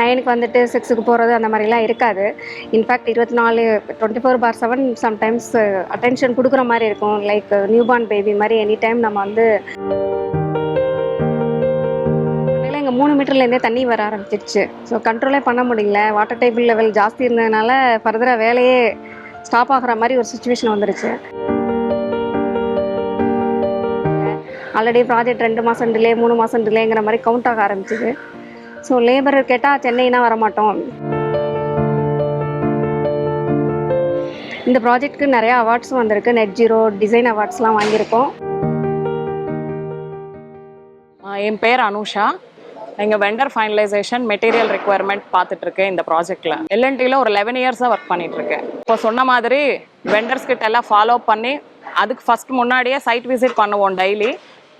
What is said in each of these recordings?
நைனுக்கு வந்துட்டு சிக்ஸுக்கு போகிறது அந்த மாதிரிலாம் இருக்காது. இன்ஃபேக்ட் இருபத்தி நாலு twenty four by seven sometimes attention கொடுக்குற மாதிரி இருக்கும். லைக் நியூபார்ன் பேபி மாதிரி எனி டைம் நம்ம வந்து எங்கள் இங்கே மூணு மீட்டர்லேருந்தே தண்ணி வர ஆரம்பிச்சிருச்சு. ஸோ கண்ட்ரோலே பண்ண முடியல. வாட்டர் டேபிள் லெவல் ஜாஸ்தி இருந்ததுனால ஃபர்தராக வேலையே ஸ்டாப் ஆகிற மாதிரி ஒரு சுச்சுவேஷன் வந்துருச்சு. ஆல்ரெடி ப்ராஜெக்ட் ரெண்டு மாதம் டிலே மூணு மாதம் டிலேங்கிற மாதிரி கவுண்ட் ஆக ஆரம்பிச்சிது. ஸோ லேபர் கேட்டால் சென்னைனா வரமாட்டோம். இந்த ப்ராஜெக்ட்க்கு நிறைய அவார்ட்ஸும் வந்திருக்கு. நெட் ஜீரோ டிசைன் அவார்ட்ஸ்லாம் வாங்கியிருக்கோம். என் பேர் அனுஷா. எங்கள் வெண்டர் ஃபைனலைசேஷன் மெட்டீரியல் ரெக்குவயர்மெண்ட் பார்த்துட்ருக்கேன் இந்த ப்ராஜெக்டில் எல்என்டியில் ஒரு லெவன் இயர்ஸாக ஒர்க் பண்ணிகிட்ருக்கேன் இப்போ சொன்ன மாதிரி வெண்டர்ஸ் கிட்ட எல்லாம் ஃபாலோ பண்ணி அதுக்கு ஃபஸ்ட் முன்னாடியே சைட் விசிட் பண்ணுவோம் டெய்லி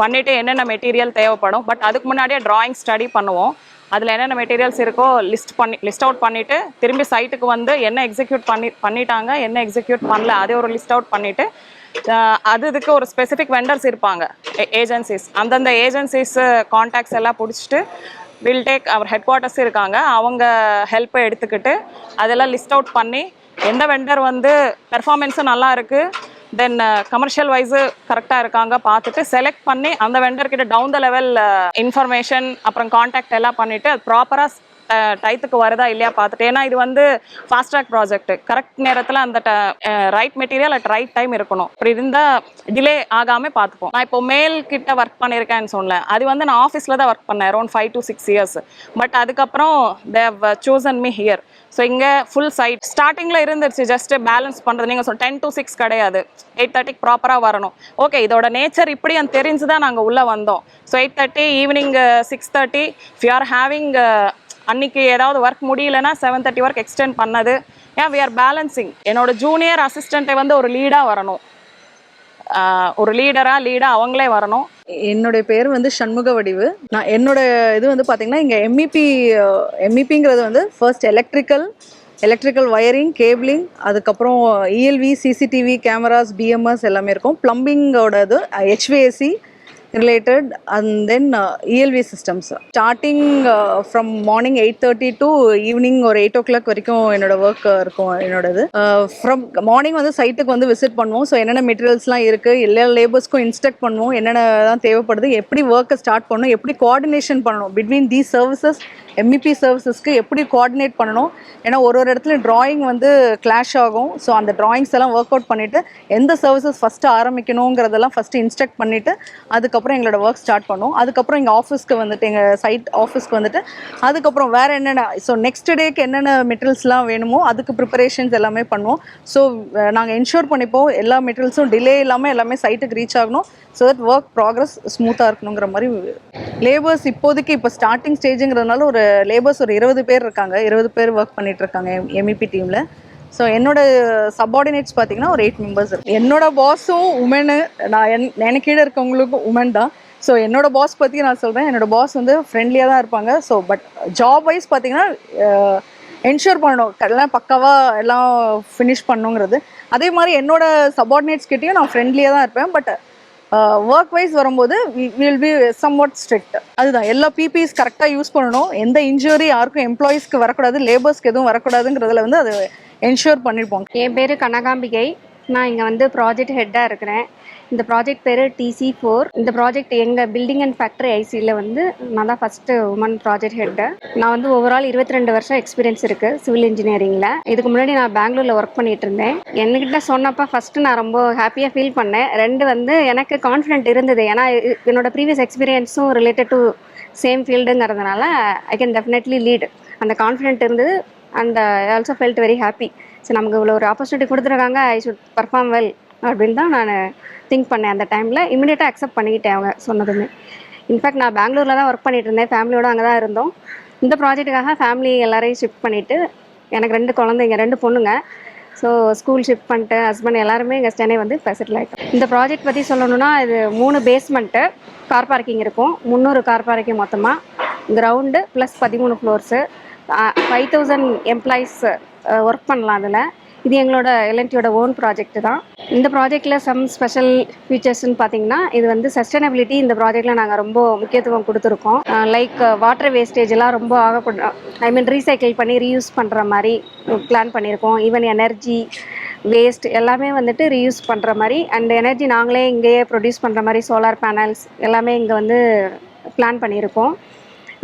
பண்ணிவிட்டு என்னென்ன மெட்டீரியல் தேவைப்படும் பட் அதுக்கு முன்னாடியே டிராயிங் ஸ்டடி பண்ணுவோம். அதில் என்னென்ன மெட்டீரியல்ஸ் இருக்கோ லிஸ்ட் பண்ணி லிஸ்ட் அவுட் பண்ணிவிட்டு திரும்பி சைட்டுக்கு வந்து என்ன எக்ஸிக்யூட் பண்ணி பண்ணிட்டாங்க என்ன எக்ஸிக்யூட் பண்ணல அதே ஒரு லிஸ்ட் அவுட் பண்ணிவிட்டு அது இதுக்கு ஒரு ஸ்பெசிஃபிக் வெண்டர்ஸ் இருப்பாங்க ஏஜென்சிஸ் அந்தந்த ஏஜென்சிஸ் காண்டாக்ட்ஸ் எல்லாம் பிடிச்சிட்டு will take our headquarters இருக்காங்க அவங்க ஹெல்ப்பை எடுத்துக்கிட்டு அதெல்லாம் லிஸ்ட் அவுட் பண்ணி எந்த வெண்டர் வந்து பெர்ஃபார்மன்ஸும் நல்லா இருக்குது தென் கமர்ஷியல் வைஸு கரெக்டாக இருக்காங்க பார்த்துட்டு செலக்ட் பண்ணி அந்த வெண்டர்கிட்ட டவுன் த லெவல் இன்ஃபர்மேஷன் அப்புறம் காண்டாக்ட் எல்லாம் பண்ணிவிட்டு அது ப்ராப்பராக டயத்துக்கு uh, வருதா இல்லையா பார்த்துட்டு. ஏன்னா இது வந்து ஃபாஸ்ட் ட்ராக் ப்ராஜெக்ட் கரெக்ட் நேரத்தில் அந்த right material at right time இருக்கணும். அப்படி இருந்தால் டிலே ஆகாமல் பார்த்துப்போம். நான் இப்போ மேல் கிட்ட ஒர்க் பண்ணியிருக்கேன்னு சொன்னேன். அது வந்து நான் ஆஃபீஸில் தான் ஒர்க் பண்ணேன் around five to six years but அதுக்கப்புறம் they've chosen me here so இங்கே ஃபுல் சைட் ஸ்டார்டிங்கில் இருந்துருச்சு ஜஸ்ட் பேலன்ஸ் பண்ணுறது நீங்கள் சொல் டென் டு சிக்ஸ் கிடையாது. எயிட் தேர்ட்டிக்கு ப்ராப்பராக வரணும். ஓகே இதோட நேச்சர் இப்படி அந்த தெரிஞ்சு தான் நாங்கள் உள்ளே வந்தோம். So eight thirty evening six thirty if you are having அன்னைக்கு ஏதாவது ஒர்க் முடியலன்னா செவன் தேர்ட்டி ஒர்க் எக்ஸ்டெண்ட் பண்ணது. ஏன் வி ஆர் பேலன்சிங் என்னோட ஜூனியர் அசிஸ்டண்ட்டை வந்து ஒரு லீடாக வரணும். ஒரு லீடராக லீடாக அவங்களே வரணும். என்னுடைய பேர் வந்து சண்முக வடிவு. நான் என்னோட இது வந்து பார்த்தீங்கன்னா இங்கே எம்இபி எம்இபிங்கிறது வந்து first electrical electrical wiring cabling அதுக்கப்புறம் இஎல்வி சிசிடிவி கேமராஸ் பிஎம்எஸ் எல்லாமே இருக்கும். ப்ளம்பிங்கோட இது HVAC related and then ELV systems starting from morning eight thirty to evening ஒரு எயிட் ஓ கிளாக் வரைக்கும் என்னோட ஒர்க் uh, இருக்கும் என்னோடது. Uh, ஃப்ரம் மார்னிங் வந்து சைட்டுக்கு வந்து விசிட் பண்ணுவோம். ஸோ என்னென்ன மெட்டீரியல்ஸ்லாம் இருக்குது எல்லா லேபர்ஸ்க்கும் இன்ஸ்ட்ரக்ட் பண்ணுவோம். என்னென்ன தான் தேவைப்படுது எப்படி ஒர்க்கை ஸ்டார்ட் பண்ணணும் எப்படி கோஆர்டினேஷன் பண்ணணும். பிட்வீன் தீஸ் சர்வீசஸ் எம்இபி சர்வீசஸ்க்கு எப்படி கோஆர்டினேட் பண்ணணும். ஏன்னா ஒரு ஒரு இடத்துல ட்ராயிங் வந்து கிளாஷ் ஆகும். ஸோ அந்த ட்ராயிங்ஸ் எல்லாம் ஒர்க் அவுட் பண்ணிவிட்டு எந்த சர்வீசஸ் ஃபஸ்ட்டு ஆரம்பிக்கணுங்கிறதெல்லாம் ஃபஸ்ட்டு இன்ஸ்ட்ரக்ட் பண்ணிவிட்டு அதுக்கப்புறம் எங்களோட ஒர்க் ஸ்டார்ட் பண்ணுவோம் அதுக்கப்புறம் எங்கள் ஆஃபீஸ்க்கு வந்துட்டு எங்கள் சைட் ஆஃபீஸ்க்கு வந்துட்டு அதுக்கப்புறம் வேறு என்னென்ன ஸோ நெக்ஸ்ட் டேக்கு என்னென்ன மெட்டீரியல்ஸ்லாம் வேணுமோ அதுக்கு ப்ரிப்பரேஷன்ஸ் எல்லாமே பண்ணுவோம். ஸோ நாங்கள் என்ஷூர் பண்ணிப்போம் எல்லா மெட்டீரியல்ஸும் டிலே இல்லாமல் எல்லாமே சைட்டுக்கு ரீச் ஆகணும். ஸோ தட் ஒர்க் ப்ராக்ரஸ் ஸ்மூத்தாக இருக்கணுங்கிற மாதிரி லேபர்ஸ் இப்போதைக்கு இப்போ ஸ்டார்டிங் ஸ்டேஜுங்கிறதுனால ஒரு லேபர்ஸ் ஒரு இருபது பேர் இருக்காங்க. இருபது பேர் ஒர்க் பண்ணிகிட்ருக்காங்க இருக்காங்க எம்இபி டீமில் ஸோ என்னோட சப்பார்டினேட்ஸ் பார்த்தீங்கன்னா ஒரு எயிட் மெம்பர்ஸ் இருக்கு. என்னோட பாஸும் உமனு நான் என் எனக்கு கீழே இருக்கவங்களுக்கும் உமன் தான். ஸோ என்னோட பாஸ் பற்றி நான் சொல்கிறேன் என்னோட பாஸ் வந்து ஃப்ரெண்ட்லியாக தான் இருப்பாங்க. ஸோ பட் ஜாப் வைஸ் பார்த்தீங்கன்னா என்ஷூர் பண்ணணும். எல்லாம் பக்காவாக எல்லாம் ஃபினிஷ் பண்ணுங்கிறது. அதே மாதிரி என்னோட சப்பார்டினேட்ஸ் கிட்டேயும் நான் ஃப்ரெண்ட்லியாக தான் இருப்பேன். பட் ஒர்க் வைஸ் வரும்போது will be somewhat strict அதுதான். எல்லா பிபிஸ் கரெக்டாக யூஸ் பண்ணணும். எந்த இன்ஜுரி யாருக்கும் எம்ப்ளாயீஸ்க்கு வரக்கூடாது லேபர்ஸ்க்கு எதுவும் வரக்கூடாதுங்கிறதுல வந்து அது என்ஷூர் பண்ணியிருப்போம் என் பேர் கனகாம்பிகை. நான் இங்கே வந்து ப்ராஜெக்ட் ஹெட்டாக இருக்கிறேன். இந்த ப்ராஜெக்ட் பேர் டிசி ஃபோர் இந்த ப்ராஜெக்ட் எங்கள் பில்டிங் அண்ட் ஃபேக்ட்ரி ஐசியில் வந்து நான் தான் ஃபஸ்ட்டு உமன் ப்ராஜெக்ட் ஹெட்டு நான் வந்து ஓவரால் இருபத்தி ரெண்டு வருஷம் எக்ஸ்பீரியன்ஸ் இருக்குது சிவில் இன்ஜினியரிங்கில் இதுக்கு முன்னாடி நான் பெங்களூரில் ஒர்க் பண்ணிட்டு இருந்தேன். என்கிட்ட சொன்னப்போ ஃபஸ்ட்டு நான் ரொம்ப ஹாப்பியாக ஃபீல் பண்ணேன். ரெண்டு வந்து எனக்கு கான்ஃபிடென்ட் இருந்தது. ஏன்னா என்னோட ப்ரீவியஸ் எக்ஸ்பீரியன்ஸும் ரிலேட்டட் டு சேம் ஃபீல்டுங்கிறதுனால ஐ கேன் டெஃபினெட்லி லீட் அந்த கான்ஃபிடென்ட் இருந்தது. And I also felt very happy so நமக்கு இவ்வளோ ஒரு ஆப்பர்ச்சுனிட்டி கொடுத்துருக்காங்க. ஐ ஷுட் பர்ஃபார்ம் வெல் அப்படின்னு தான் நான் திங்க் பண்ணேன். அந்த டைமில் இமிடியேட்டாக அக்செப்ட் பண்ணிக்கிட்டேன் அவங்க சொன்னதுமே. இன்ஃபேக்ட் நான் பெங்களூரில் தான் ஒர்க் பண்ணிட்டு இருந்தேன். ஃபேமிலியோடு அங்கே தான் இருந்தோம். இந்த ப்ராஜெக்ட்டுக்காக ஃபேமிலி எல்லாரையும் ஷிஃப்ட் பண்ணிவிட்டு எனக்கு ரெண்டு குழந்தைங்க ரெண்டு பொண்ணுங்க. ஸோ ஸ்கூல் ஷிஃப்ட் பண்ணிட்டு ஹஸ்பண்ட் எல்லாருமே இங்கே சென்னை வந்து இப்போ செட்டில் ஆகிட்டோம் இந்த ப்ராஜெக்ட் பற்றி சொல்லணும்னா இது மூணு பேஸ்மெண்ட்டு கார் பார்க்கிங் இருக்கும். முந்நூறு கார் பார்க்கிங் மொத்தமாக கிரவுண்டு ப்ளஸ் பதிமூணு floors five thousand employees work பண்ணலாம் அதில். இது எங்களோட எல்என்டியோட ஓன் ப்ராஜெக்ட் தான். இந்த ப்ராஜெக்டில் சம் ஸ்பெஷல் ஃபீச்சர்ஸ்னு பார்த்தீங்கன்னா இது வந்து சஸ்டைனபிலிட்டி இந்த ப்ராஜெக்டில் நாங்கள் ரொம்ப முக்கியத்துவம் கொடுத்துருக்கோம். லைக் வாட்டர் வேஸ்டேஜ் எல்லாம் ரொம்ப ஆகக்கூட ஐ மீன் ரீசைக்கிள் பண்ணி ரீயூஸ் பண்ணுற மாதிரி பிளான் பண்ணியிருக்கோம் ஈவன் எனர்ஜி வேஸ்ட் எல்லாமே வந்துட்டு ரீயூஸ் பண்ணுற மாதிரி அண்ட் எனர்ஜி நாங்களே இங்கேயே ப்ரொடியூஸ் பண்ணுற மாதிரி சோலார் பேனல்ஸ் எல்லாமே இங்கே வந்து பிளான் பண்ணியிருக்கோம்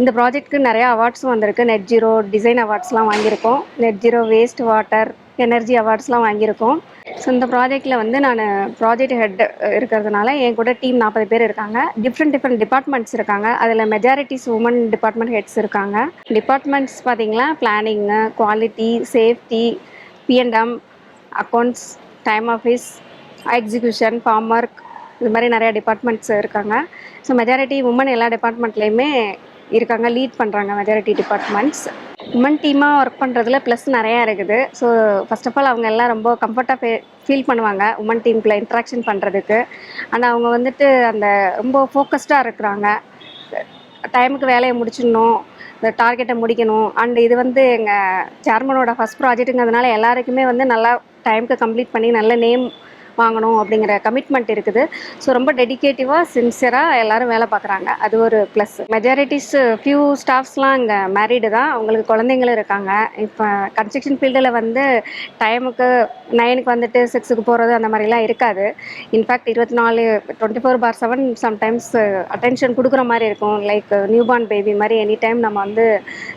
இந்த ப்ராஜெக்ட்க்கு நிறையா அவார்ட்ஸும் வந்திருக்கு. நெட் ஜீரோ டிசைன் அவார்ட்ஸ்லாம் வாங்கியிருக்கோம். Net zero waste water energy அவார்ட்ஸ்லாம் வாங்கியிருக்கோம். ஸோ இந்த ப்ராஜெக்டில் வந்து நான் ப்ராஜெக்ட் ஹெட் இருக்கிறதுனால என் கூட டீம் நாற்பது பேர் இருக்காங்க. டிஃப்ரெண்ட் டிஃப்ரெண்ட் டிபார்ட்மெண்ட்ஸ் இருக்காங்க. அதில் மெஜாரிட்டிஸ் உமன் டிபார்ட்மெண்ட் ஹெட்ஸ் இருக்காங்க. டிபார்ட்மெண்ட்ஸ் பார்த்தீங்கன்னா planning quality safety PNM accounts time office execution form work இது மாதிரி நிறையா டிபார்ட்மெண்ட்ஸ் இருக்காங்க. ஸோ மெஜாரிட்டி உமன் எல்லா டிபார்ட்மெண்ட்லேயுமே இருக்காங்க லீட் பண்ணுறாங்க மெஜாரிட்டி டிபார்ட்மெண்ட்ஸ் உமன் டீமாக ஒர்க் பண்ணுறதுல ப்ளஸ் நிறையா இருக்குது. ஸோ ஃபஸ்ட் ஆஃப் ஆல் அவங்க எல்லாம் ரொம்ப கம்ஃபர்ட்டாக ஃபீல் பண்ணுவாங்க உமன் டீம்குள்ளே இன்ட்ராக்ஷன் பண்ணுறதுக்கு அண்ட் அவங்க வந்துட்டு அந்த ரொம்ப ஃபோக்கஸ்டாக இருக்கிறாங்க. டைமுக்கு வேலையை முடிச்சிடணும் இந்த டார்கெட்டை முடிக்கணும். அண்ட் இது வந்து எங்கள் சேர்மனோட ஃபஸ்ட் ப்ராஜெக்ட்டுங்கிறதுனால எல்லாருக்குமே வந்து நல்லா டைமுக்கு கம்ப்ளீட் பண்ணி நல்ல நேம் வாங்கணும் அப்படிங்கிற கமிட்மெண்ட் இருக்குது. ஸோ ரொம்ப டெடிக்கேட்டிவாக சின்சியராக எல்லாரும் வேலை பார்க்குறாங்க. அது ஒரு ப்ளஸ் மெஜாரிட்டிஸ் ஃபியூ ஸ்டாஃப்ஸ்லாம் இங்கே மேரீடு தான். அவங்களுக்கு குழந்தைங்களும் இருக்காங்க. இப்போ கன்ஸ்ட்ரக்ஷன் ஃபீல்டில் வந்து டைமுக்கு நைனுக்கு வந்துட்டு சிக்ஸுக்கு போகிறது அந்த மாதிரிலாம் இருக்காது. இன்ஃபேக்ட் இருபத்தி நாலு twenty four by seven sometimes attention கொடுக்குற மாதிரி இருக்கும். லைக் நியூ பார்ன் பேபி மாதிரி எனி டைம் நம்ம வந்து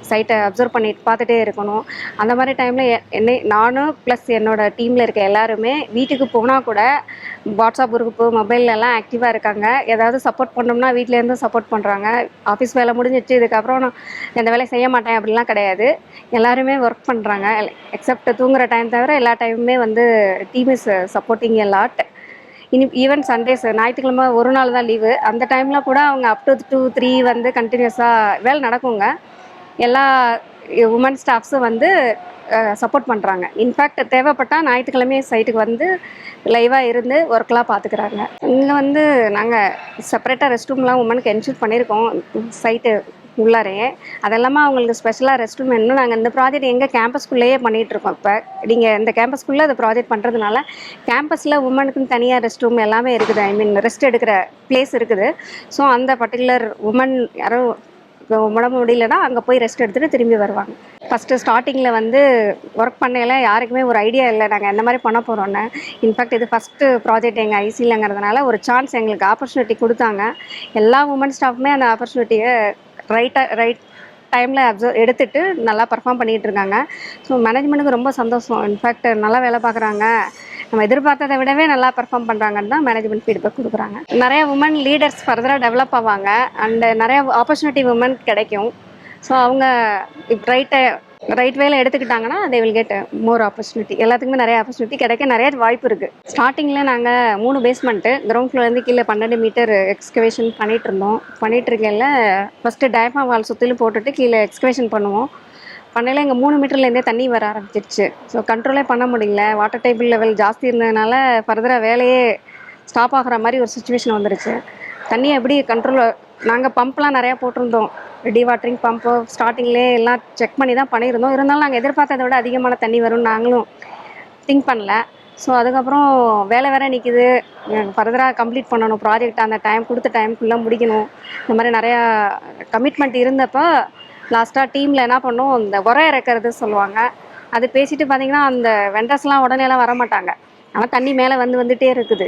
சைட்டை அப்சர்வ் பண்ணிட்டு பார்த்துட்டே இருக்கணும். அந்த மாதிரி டைமில் என்னை நானும் ப்ளஸ் என்னோட டீமில் இருக்க எல்லாருமே வீட்டுக்கு போனால் கூட கூட வாட்ஸ்அப் குரூப்பு மொபைல்லலாம் ஆக்டிவாக இருக்காங்க. ஏதாவது சப்போர்ட் பண்ணோம்னா வீட்டிலேருந்து சப்போர்ட் பண்ணுறாங்க ஆஃபீஸ் வேலை முடிஞ்சிச்சு இதுக்கப்புறம் நான் எந்த வேலையை செய்ய மாட்டேன் அப்படிலாம் கிடையாது. எல்லாருமே ஒர்க் பண்ணுறாங்க எக்ஸப்ட் தூங்குற டைம் தவிர எல்லா டைமுமே வந்து team is supporting a lot இனி ஈவன் சண்டேஸ் ஞாயிற்றுக்கிழமை ஒரு நாள் தான் லீவு அந்த டைமில் கூட அவங்க அப் டு டூ த்ரீ வந்து கண்டினியூஸாக வேலை நடக்குங்க. எல்லா உமன் ஸ்டாஃப்ஸும் வந்து சப்போர்ட் பண்ணுறாங்க இன்ஃபேக்ட் தேவைப்பட்டால் ஞாயிற்றுக்கிழமை சைட்டுக்கு வந்து லைவாக இருந்து ஒர்க்லாம் பார்த்துக்கிறாங்க இங்கே வந்து நாங்கள் செப்பரேட்டாக ரெஸ்ட் ரூம்லாம் உமனுக்கு என்ஷூர் பண்ணியிருக்கோம் சைட்டு உள்ளாரே. அதெல்லாமே அவங்களுக்கு ஸ்பெஷலாக ரெஸ்ட் ரூம் வேணும் நாங்கள் இந்த ப்ராஜெக்ட் எங்கள் கேம்பஸ்குள்ளேயே பண்ணிகிட்ருக்கோம் இப்போ நீங்கள் இந்த கேம்பஸ்குள்ளே அந்த ப்ராஜெக்ட் பண்ணுறதுனால கேம்பஸில் உமனுக்குன்னு தனியாக ரெஸ்ட் ரூம் எல்லாமே இருக்குது. ஐ மீன் ரெஸ்ட் எடுக்கிற பிளேஸ் இருக்குது. ஸோ அந்த பர்டிகுலர் உமன் யாரோ உடம்பு முடியலன்னா அங்கே போய் ரெஸ்ட் எடுத்துகிட்டு திரும்பி வருவாங்க. ஃபஸ்ட்டு ஸ்டார்டிங்கில் வந்து ஒர்க் பண்ணையில் யாருக்குமே ஒரு ஐடியா இல்லை. நாங்கள் என்ன மாதிரி பண்ண போகிறோன்னு இன்ஃபேக்ட் இது ஃபஸ்ட்டு ப்ராஜெக்ட் எங்கள் ஐசிலங்கிறதுனால ஒரு சான்ஸ் எங்களுக்கு ஆப்பர்ச்சுனிட்டி கொடுத்தாங்க. எல்லா உமன் ஸ்டாஃப்மே அந்த ஆப்பர்ச்சுனிட்டியை ரைட்டாக ரைட் டைமில் அப்சர்வ் எடுத்துட்டு நல்லா பர்ஃபார்ம் பண்ணிகிட்டு இருக்காங்க. ஸோ மேனேஜ்மெண்ட்டுக்கு ரொம்ப சந்தோஷம். இன்ஃபேக்ட் நல்லா வேலை பார்க்குறாங்க. நம்ம எதிர்பார்த்ததை விடவே நல்லா பெர்ஃபார்ம் பண்ணுறாங்கன்னு தான் மேனேஜ்மெண்ட் ஃபீட்பேக் கொடுக்குறாங்க. நிறைய உமன் லீடர்ஸ் ஃபர்தராக டெவலப் ஆவாங்க. அண்டு நிறைய ஆப்பர்ச்சுனிட்டி உமன் கிடைக்கும். ஸோ அவங்க ரைட்டை ரைட் வேலை எடுத்துக்கிட்டாங்கன்னா they will get more opportunity எல்லாத்துக்குமே நிறைய ஆப்பர்ச்சுனிட்டி கிடைக்க நிறைய வாய்ப்பு இருக்குது ஸ்டார்டிங்கில் நாங்கள் மூணு பேஸ்மெண்ட்டு கிரவுண்ட் ஃப்ளோர்லேருந்து கீழே பன்னெண்டு மீட்டர் எக்ஸ்கவேஷன் பண்ணிகிட்டு இருந்தோம். பண்ணிகிட்டு இருக்கையில் ஃபஸ்ட்டு டயஃபாம் வால் சுற்றிலும் போட்டுட்டு கீழே எக்ஸ்கவேஷன் பண்ணுவோம். பண்ணையில் எங்கள் மூணு மீட்டர்லேருந்தே தண்ணி வர ஆரம்பிச்சிருச்சு. ஸோ கண்ட்ரோலே பண்ண முடியல. வாட்டர் டேபிள் லெவல் ஜாஸ்தி இருந்ததுனால ஃபர்தராக வேலையே ஸ்டாப் ஆகிற மாதிரி ஒரு சுச்சுவேஷன் வந்துருச்சு. தண்ணியை எப்படி கண்ட்ரோல் நாங்கள் பம்ப்லாம் நிறையா போட்டிருந்தோம். டி வாட்டரிங் பம்பு ஸ்டார்டிங்லேயே எல்லாம் செக் பண்ணி தான் பண்ணியிருந்தோம். இருந்தாலும் நாங்கள் எதிர்பார்த்ததை விட அதிகமான தண்ணி வரும்னு நாங்களும் திங்க் பண்ணல. ஸோ அதுக்கப்புறம் வேலை வேற நிற்கிது ஃபர்தராக கம்ப்ளீட் பண்ணணும். ப்ராஜெக்ட் அந்த டைம் கொடுத்த டைம்குள்ளே முடிக்கணும். இந்த மாதிரி நிறையா கமிட்மெண்ட் இருந்தப்போ லாஸ்ட்டாக டீமில் என்ன பண்ணோம்? இந்த உரம் இறக்கிறது சொல்லுவாங்க. அது பேசிட்டு பார்த்தீங்கன்னா அந்த வெண்டர்ஸ்லாம் உடனேலாம் வர மாட்டாங்க. ஆனால் தண்ணி மேலே வந்து வந்துகிட்டே இருக்குது.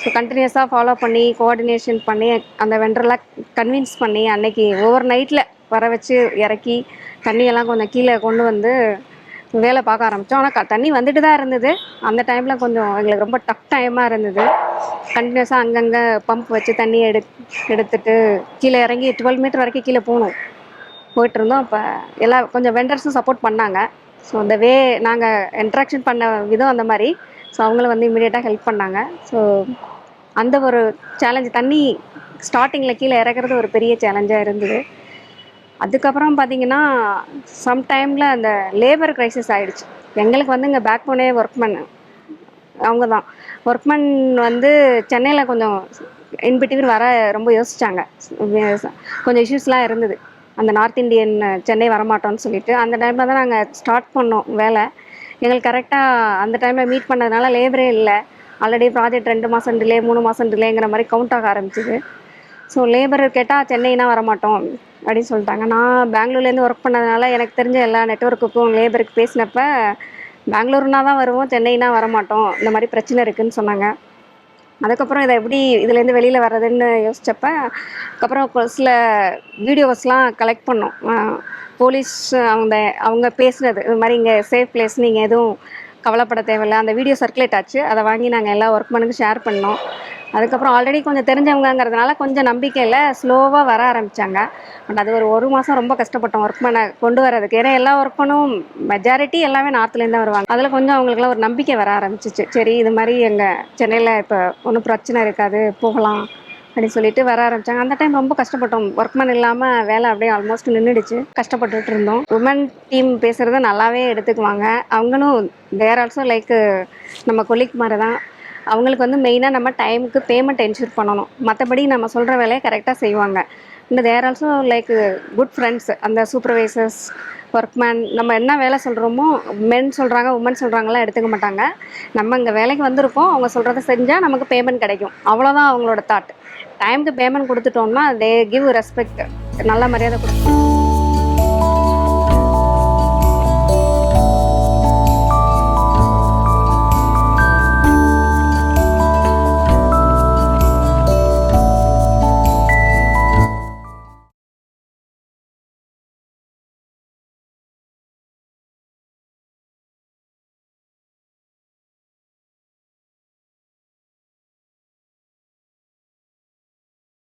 ஸோ கண்டினியூஸாக ஃபாலோ பண்ணி கோஆர்டினேஷன் பண்ணி அந்த வெண்டரெலாம் கன்வின்ஸ் பண்ணி அன்னைக்கு ஓவர் நைட்டில் வர வச்சு இறக்கி தண்ணியெல்லாம் கொஞ்சம் கீழே கொண்டு வந்து வேலை பார்க்க ஆரம்பித்தோம் ஆனால் க தண்ணி வந்துட்டு தான் இருந்தது. அந்த டைமில் கொஞ்சம் எங்களுக்கு ரொம்ப டஃப் டைமாக இருந்தது. கண்டினியூஸாக அங்கங்கே பம்ப் வச்சு தண்ணி எடு எடுத்துட்டு கீழே இறங்கி டுவெல் மீட்டர் வரைக்கும் கீழே போகணும் போயிட்டு இருந்தோம் அப்போ எல்லா கொஞ்சம் வெண்டர்ஸும் சப்போர்ட் பண்ணாங்க. ஸோ அந்த வே நாங்கள் இன்ட்ராக்ஷன் பண்ண விதம் அந்த மாதிரி. ஸோ அவங்களும் வந்து இமீடியட்டாக ஹெல்ப் பண்ணாங்க. ஸோ அந்த ஒரு சேலஞ்சு தண்ணி ஸ்டார்டிங்கில் கீழே இறக்குறது ஒரு பெரிய சேலஞ்சாக இருந்தது. அதுக்கப்புறம் பார்த்தீங்கன்னா சம் டைமில் அந்த லேபர் க்ரைசிஸ் ஆகிடுச்சு எங்களுக்கு வந்து இங்கே பேக் போனே ஒர்க்மேன் அவங்க தான் ஒர்க்மேன் வந்து சென்னையில் கொஞ்சம் இன்பிட்வீன் வர ரொம்ப யோசித்தாங்க கொஞ்சம் இஷ்யூஸ்லாம் இருந்தது. அந்த நார்த் இந்தியன் சென்னை வரமாட்டோம்னு சொல்லிட்டு அந்த டைமில் தான் நாங்கள் ஸ்டார்ட் பண்ணோம் வேலை. எங்களுக்கு கரெக்டாக அந்த டைமில் மீட் பண்ணதுனால லேபரே இல்லை. ஆல்ரெடி ப்ராஜெக்ட் ரெண்டு மாதம் டிலே மூணு மாதம் டிலேங்கிற மாதிரி கவுண்ட் ஆக ஆரம்பிச்சிது. ஸோ லேபர் கேட்டால் சென்னைனா வரமாட்டோம் அப்படின்னு சொல்லிட்டாங்க. நான் பெங்களூர்லேருந்து ஒர்க் பண்ணதுனால எனக்கு தெரிஞ்ச எல்லா நெட்ஒர்க்குக்கும் லேபருக்கு பேசினப்ப பெங்களூர்னா தான் வருவோம் சென்னைனா வரமாட்டோம். இந்த மாதிரி பிரச்சனை இருக்குதுன்னு சொன்னாங்க. அதுக்கப்புறம் இதை எப்படி இதுலேருந்து வெளியில் வர்றதுன்னு யோசித்தப்ப அதுக்கப்புறம் சில வீடியோஸ்லாம் கலெக்ட் பண்ணோம். போலீஸ் அவங்க அவங்க பேசுனது. இது மாதிரி இங்கே சேஃப் பிளேஸ் நீங்கள் எதுவும் கவலைப்பட தேவையில்ல. அந்த வீடியோ சர்க்குலேட் ஆச்சு. அதை வாங்கி நாங்கள் எல்லா ஒர்க் பண்ணுக்கு ஷேர் பண்ணோம். அதுக்கப்புறம் ஆல்ரெடி கொஞ்சம் தெரிஞ்சவங்கங்கிறதுனால கொஞ்சம் நம்பிக்கையில் ஸ்லோவாக வர ஆரம்பித்தாங்க பட் அது ஒரு ஒரு மாதம் ரொம்ப கஷ்டப்பட்டோம் ஒர்க் பண்ண கொண்டு வரதுக்கு ஏன்னா எல்லா ஒர்க்கனும் மெஜாரிட்டி எல்லாமே நார்த்துலேருந்து தான் வருவாங்க. அதில் கொஞ்சம் அவங்களுக்குலாம் ஒரு நம்பிக்கை வர ஆரம்பிச்சிச்சு. சரி இது மாதிரி எங்கள் சென்னையில் இப்போ ஒன்றும் பிரச்சனை இருக்காது போகலாம் அப்படின்னு சொல்லிட்டு வர ஆரம்பிச்சாங்க. அந்த டைம் ரொம்ப கஷ்டப்பட்டோம். ஒர்க்மேன் இல்லாமல் வேலை அப்படியே ஆல்மோஸ்ட் நின்றுடுச்சு கஷ்டப்பட்டுட்டு இருந்தோம். உமன் டீம் பேசுகிறத நல்லாவே எடுத்துக்குவாங்க. அவங்களும் தேர் ஆல்சோ லைக் நம்ம கொலிக் மாதிரி தான் அவங்களுக்கு வந்து மெயினாக நம்ம டைமுக்கு பேமெண்ட் என்ஷூர் பண்ணணும். மற்றபடி நம்ம சொல்கிற வேலையை கரெக்டாக செய்வாங்க. இந்த there also like good friends அந்த சூப்பர்வைசர்ஸ் ஒர்க்மேன் நம்ம என்ன வேலை சொல்கிறோமோ மென் சொல்கிறாங்க உமன் சொல்கிறாங்கலாம் எடுத்துக்க மாட்டாங்க. நம்ம இங்கே வேலைக்கு வந்திருக்கோம் அவங்க சொல்கிறத செஞ்சால் நமக்கு பேமெண்ட் கிடைக்கும். அவ்வளோதான் அவங்களோட தாட் டைமுக்கு பேமெண்ட் கொடுத்துட்டோம்னா தே கிவ் ரெஸ்பெக்ட் நல்ல மரியாதை கொடுக்கும்.